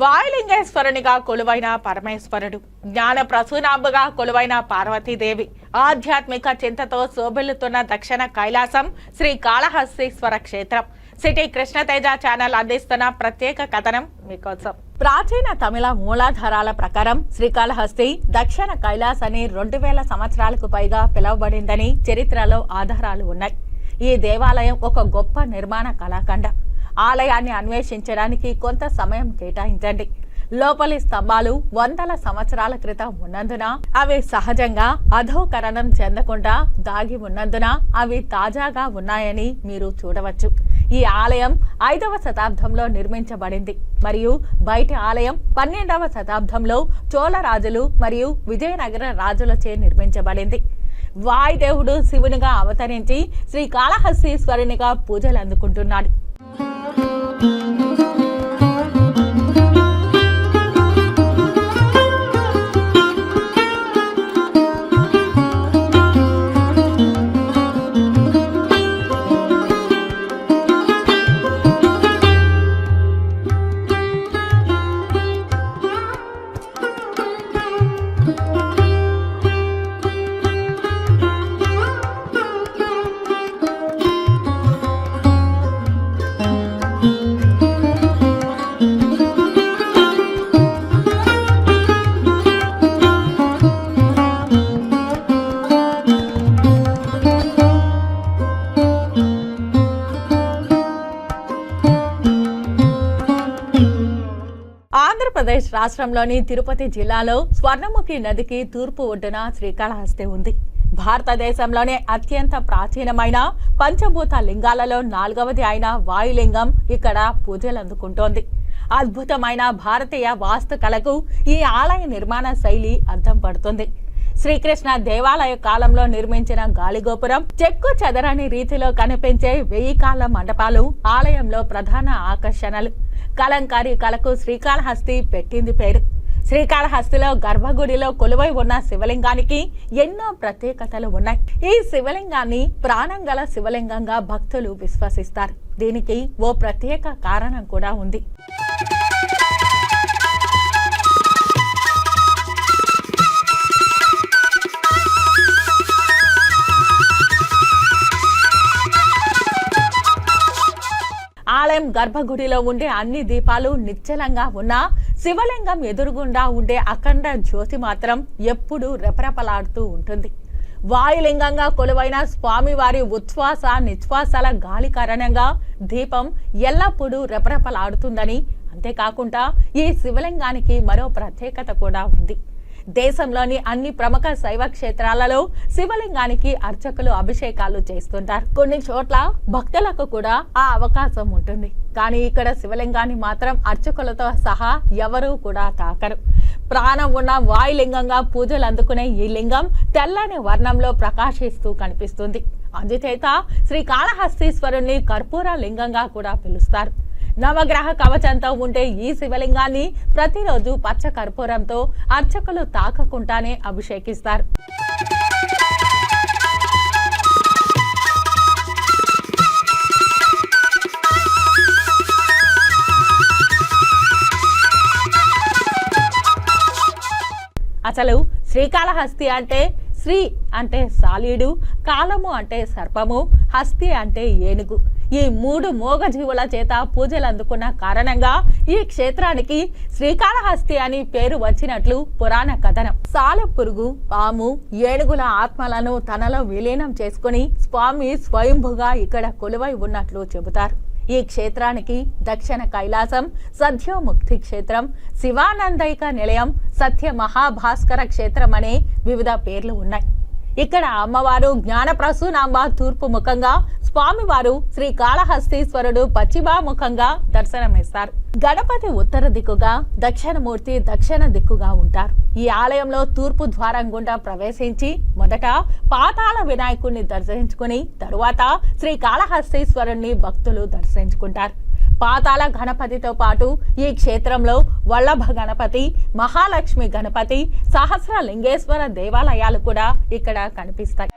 వాయులింగేశ్వరునిగా కొలువైన పరమేశ్వరుడు జ్ఞాన ప్రసూనాంబుగా కొలువైన పార్వతీదేవి ఆధ్యాత్మిక చింతతో శోభిల్లుతున్న దక్షిణ కైలాసం శ్రీ కాళహస్తీశ్వర క్షేత్రం. సిటీ కృష్ణతేజ ఛానల్ అందిస్తున్న ప్రత్యేక కథనం మీకోసం. ప్రాచీన తమిళ మూలాధారాల ప్రకారం శ్రీకాళహస్తి దక్షిణ కైలాస్ అని రెండు వేల సంవత్సరాలకు పైగా పిలువబడిందని చరిత్రలో ఆధారాలు ఉన్నాయి. ఈ దేవాలయం ఒక గొప్ప నిర్మాణ కళాఖండం. ఆలయాన్ని అన్వేషించడానికి కొంత సమయం కేటాయించండి. లోపలి స్తంభాలు వందల సంవత్సరాల క్రితం ఉన్నందున అవి సహజంగా అధోకరణం చెందకుండా దాగి ఉన్నందున అవి తాజాగా ఉన్నాయని మీరు చూడవచ్చు. ఈ ఆలయం ఐదవ శతాబ్దంలో నిర్మించబడింది. మరియు బయటి ఆలయం పన్నెండవ శతాబ్దంలో చోళ రాజులు మరియు విజయనగర రాజులచే నిర్మించబడింది. వాయుదేవుడు శివునిగా అవతరించి శ్రీ కాళహస్తీశ్వరునిగా పూజలు అందుకుంటున్నాడు రాష్ట్రంలోని తిరుపతి జిల్లాలో స్వర్ణముఖి నదికి తూర్పు ఒడ్డున శ్రీకాళహస్తి ఉంది. భారతదేశంలోనే అత్యంత ప్రాచీనమైన పంచభూత లింగాలలో నాలుగవది అయిన వాయులింగం ఇక్కడ పూజలు అందుకుంటోంది అద్భుతమైన భారతీయ వాస్తుకళకు ఈ ఆలయ నిర్మాణ శైలి అర్థం పడుతుంది. శ్రీకృష్ణ దేవాలయ కాలంలో నిర్మించిన గాలిగోపురం చెక్కు చెదరని రీతిలో కనిపించే వెయ్యి కాళ్ళ మండపాలు ఆలయంలో ప్రధాన ఆకర్షణలు. కలంకారి కళకు శ్రీకాళహస్తి పెట్టింది పేరు. శ్రీకాళహస్తిలో గర్భగుడిలో కొలువై ఉన్న శివలింగానికి ఎన్నో ప్రత్యేకతలు ఉన్నాయి. ఈ శివలింగాన్ని ప్రాణం గల శివలింగంగా భక్తులు విశ్వసిస్తారు. దీనికి ఓ ప్రత్యేక కారణం కూడా ఉంది. గర్భగుడిలో ఉండే అన్ని దీపాలు నిశ్చలంగా ఉన్నా శివలింగం ఎదురుగుండా ఉండే అఖండ జ్యోతి మాత్రం ఎప్పుడూ రెపరెపలాడుతూ ఉంటుంది. వాయులింగంగా కొలువైన స్వామివారి ఉచ్ఛ్వాస నిశ్వాసాల గాలి కారణంగా దీపం ఎల్లప్పుడూ రెపరెపలాడుతుందని అంతేకాకుండా ఈ శివలింగానికి మరో ప్రత్యేకత కూడా ఉంది. దేశంలోని అన్ని ప్రముఖ శైవ క్షేత్రాలలో శివలింగానికి అర్చకులు అభిషేకాలు చేస్తుంటారు. కొన్ని చోట్ల భక్తులకు కూడా ఆ అవకాశం ఉంటుంది. కానీ ఇక్కడ శివలింగాన్ని మాత్రం అర్చకులతో సహా ఎవరూ కూడా తాకరు. ప్రాణం ఉన్న వాయులింగంగా పూజలు అందుకునే ఈ లింగం తెల్లని వర్ణంలో ప్రకాశిస్తూ కనిపిస్తుంది. అందుచేత శ్రీ కాళహస్తీశ్వరుణ్ణి కర్పూర లింగంగా కూడా పిలుస్తారు. నవగ్రహ కవచంతో ఉండే ఈ శివలింగాన్ని ప్రతిరోజు పచ్చ కర్పూరంతో అర్చకులు తాకకుండానే అభిషేకిస్తారు. అసలు శ్రీకాళహస్తి అంటే శ్రీ అంటే సాలీడు కాలము అంటే సర్పము హస్తి అంటే ఏనుగు. ఈ మూడు మోగజీవుల చేత పూజలు అందుకున్న కారణంగా ఈ క్షేత్రానికి శ్రీకాళహస్తి అని పేరు వచ్చినట్లు పురాణ కథనం. సాలెపురుగు పాము ఏనుగుల ఆత్మలను తనలో విలీనం చేసుకుని స్వామి స్వయంభుగా ఇక్కడ కొలువై ఉన్నట్లు చెబుతారు. ఈ క్షేత్రానికి దక్షిణ కైలాసం సద్యోముక్తి క్షేత్రం శివానందైక నిలయం సత్య మహాభాస్కర క్షేత్రం అనే వివిధ పేర్లు ఉన్నాయి. ఇక్కడ అమ్మవారు జ్ఞానప్రసూనాంబ తూర్పు ముఖంగా స్వామివారు శ్రీ కాళహస్తీశ్వరుడు పశ్చిమాముఖంగా దర్శనమిస్తారు. గణపతి ఉత్తర దిక్కుగా దక్షిణమూర్తి దక్షిణ దిక్కుగా ఉంటారు. ఈ ఆలయంలో తూర్పు ద్వారం గుండా ప్రవేశించి మొదట పాతాళ వినాయకుడిని దర్శించుకుని తరువాత శ్రీ కాళహస్తీశ్వరుణ్ణి భక్తులు దర్శించుకుంటారు. పాతాళ గణపతితో పాటు ఈ క్షేత్రంలో వల్లభ గణపతి మహాలక్ష్మి గణపతి సహస్ర లింగేశ్వర దేవాలయాలు కూడా ఇక్కడ కనిపిస్తాయి.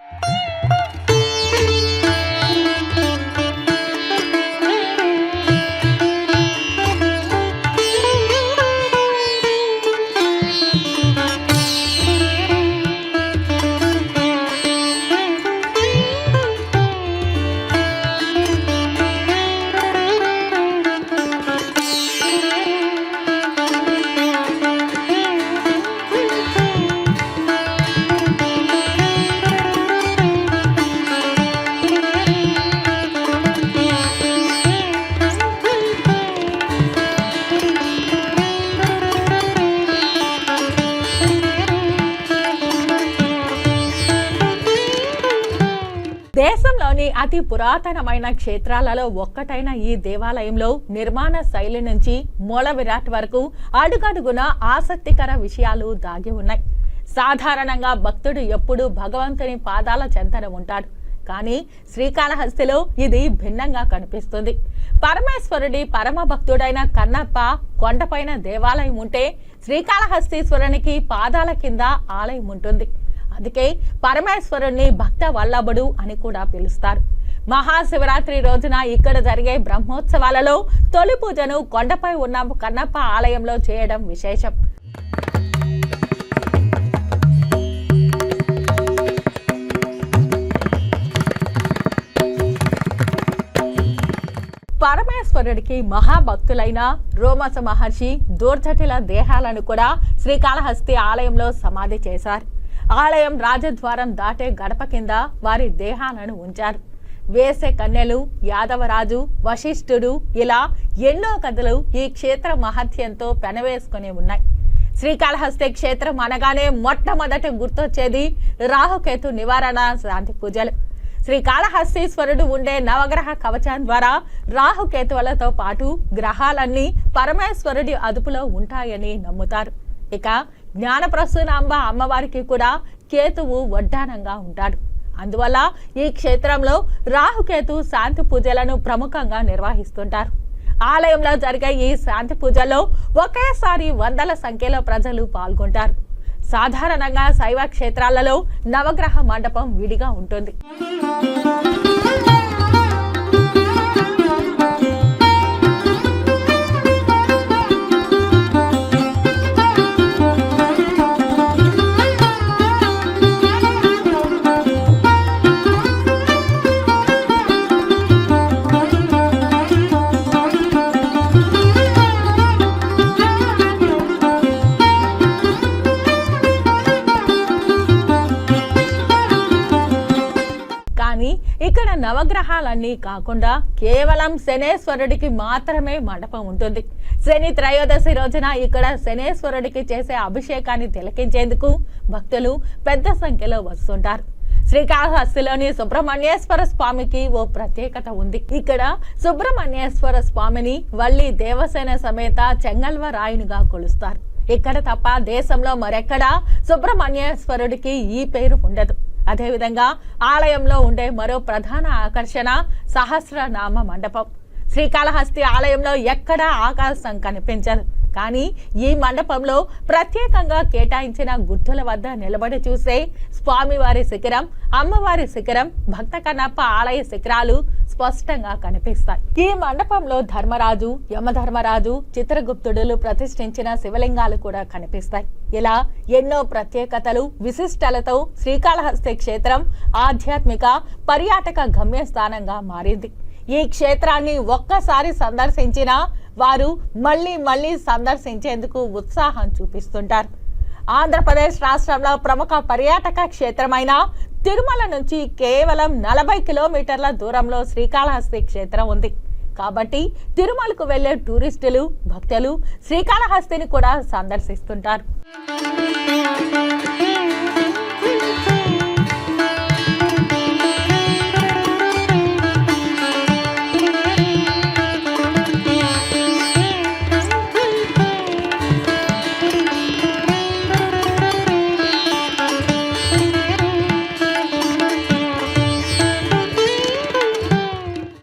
దేశంలోని అతి పురాతనమైన క్షేత్రాలలో ఒక్కటైన ఈ దేవాలయంలో నిర్మాణ శైలి నుంచి మూల విరాట్ వరకు అడుగడుగున ఆసక్తికర విషయాలు దాగి ఉన్నాయి. సాధారణంగా భక్తుడు ఎప్పుడూ భగవంతుని పాదాల చెంతన ఉంటాడు. కానీ శ్రీకాళహస్తిలో ఇది భిన్నంగా కనిపిస్తుంది. పరమేశ్వరుడి పరమ భక్తుడైన కన్నప్ప కొండపైన దేవాలయం ఉంటే శ్రీకాళహస్తీశ్వరునికి పాదాల కింద ఆలయం ఉంటుంది. అందుకే పరమేశ్వరుణ్ణి భక్త వల్లభుడు అని కూడా పిలుస్తారు. మహాశివరాత్రి రోజున ఇక్కడ జరిగే బ్రహ్మోత్సవాలలో తొలి పూజను కొండపై ఉన్న కన్నప్ప ఆలయంలో చేయడం విశేషం. పరమేశ్వరుడికి మహాభక్తులైన రోమస మహర్షి దూర్జటిల దేహాలను కూడా శ్రీకాళహస్తి ఆలయంలో సమాధి చేశారు. ఆలయం రాజద్వారం దాటే గడప కింద వారి దేహాలను ఉంచారు. వేసే కన్యలు యాదవరాజు వశిష్ఠుడు ఇలా ఎన్నో కథలు ఈ క్షేత్ర మహత్యంతో పెనవేసుకుని ఉన్నాయి. శ్రీకాళహస్తి క్షేత్రం అనగానే మొట్టమొదటి గుర్తొచ్చేది రాహుకేతు నివారణ శాంతి పూజలు. శ్రీకాళహస్తీశ్వరుడు ఉండే నవగ్రహ కవచం ద్వారా రాహుకేతువులతో పాటు గ్రహాలన్నీ పరమేశ్వరుడి అదుపులో ఉంటాయని నమ్ముతారు. ఇక జ్ఞానప్రసూనాంబ అమ్మవారికి కూడా కేతువు వడ్డానంగా ఉంటాడు. అందువల్ల ఈ క్షేత్రంలో రాహుకేతు శాంతి పూజలను ప్రముఖంగా నిర్వహిస్తుంటారు. ఆలయంలో జరిగే ఈ శాంతి పూజలో ఒకేసారి వందల సంఖ్యలో ప్రజలు పాల్గొంటారు. సాధారణంగా శైవ క్షేత్రాలలో నవగ్రహ మండపం విడిగా ఉంటుంది. కానీ ఇక్కడ నవగ్రహాలన్నీ కాకుండా కేవలం శనేశ్వరుడికి మాత్రమే మండపం ఉంటుంది. శని త్రయోదశి రోజున ఇక్కడ శనేశ్వరుడికి చేసే అభిషేకాన్ని తిలకించేందుకు భక్తులు పెద్ద సంఖ్యలో వస్తుంటారు. శ్రీకాళహస్తిలోని సుబ్రహ్మణ్యేశ్వర స్వామికి ఓ ప్రత్యేకత ఉంది. ఇక్కడ సుబ్రహ్మణ్యేశ్వర స్వామిని వల్లి దేవసేన సమేత చెంగల్వ రాయునిగా కొలుస్తారు. ఇక్కడ తప్ప దేశంలో మరెక్కడా సుబ్రహ్మణ్యేశ్వరుడికి ఈ పేరు ఉండదు. అదేవిధంగా ఆలయంలో ఉండే మరో ప్రధాన ఆకర్షణ సహస్రనామ మండపం. శ్రీకాళహస్తి ఆలయంలో ఎక్కడా ఆకాశం కనిపించదు. కానీ ఈ మండపంలో ప్రత్యేకంగా కేటాయించిన గుర్తుల వద్ద నిలబడి చూసే స్వామివారి శిఖరం అమ్మవారి శిఖరం భక్త కన్నప్ప ఆలయ శిఖరాలు స్పష్టంగా కనిపిస్తాయి. ఈ మండపంలో ధర్మరాజు యమధర్మరాజు చిత్రగుప్తుడులు ప్రతిష్ఠించిన శివలింగాలు కూడా కనిపిస్తాయి. ఇలా ఎన్నో ప్రత్యేకతలు విశిష్టలతో శ్రీకాళహస్తి క్షేత్రం ఆధ్యాత్మిక పర్యాటక గమ్యస్థానంగా మారింది. ఈ క్షేత్రాన్ని ఒక్కసారి సందర్శించినా వారు మళ్ళీ మళ్ళీ సందర్శించేందుకు ఉత్సాహం చూపిస్తుంటారు. ఆంధ్రప్రదేశ్ రాష్ట్రంలో ప్రముఖ పర్యాటక క్షేత్రమైన తిరుమల నుంచి కేవలం నలభై కిలోమీటర్ల దూరంలో శ్రీకాళహస్తి క్షేత్రం ఉంది. కాబట్టి తిరుమలకు వెళ్ళే టూరిస్టులు భక్తులు శ్రీకాళహస్తిని కూడా సందర్శిస్తుంటారు.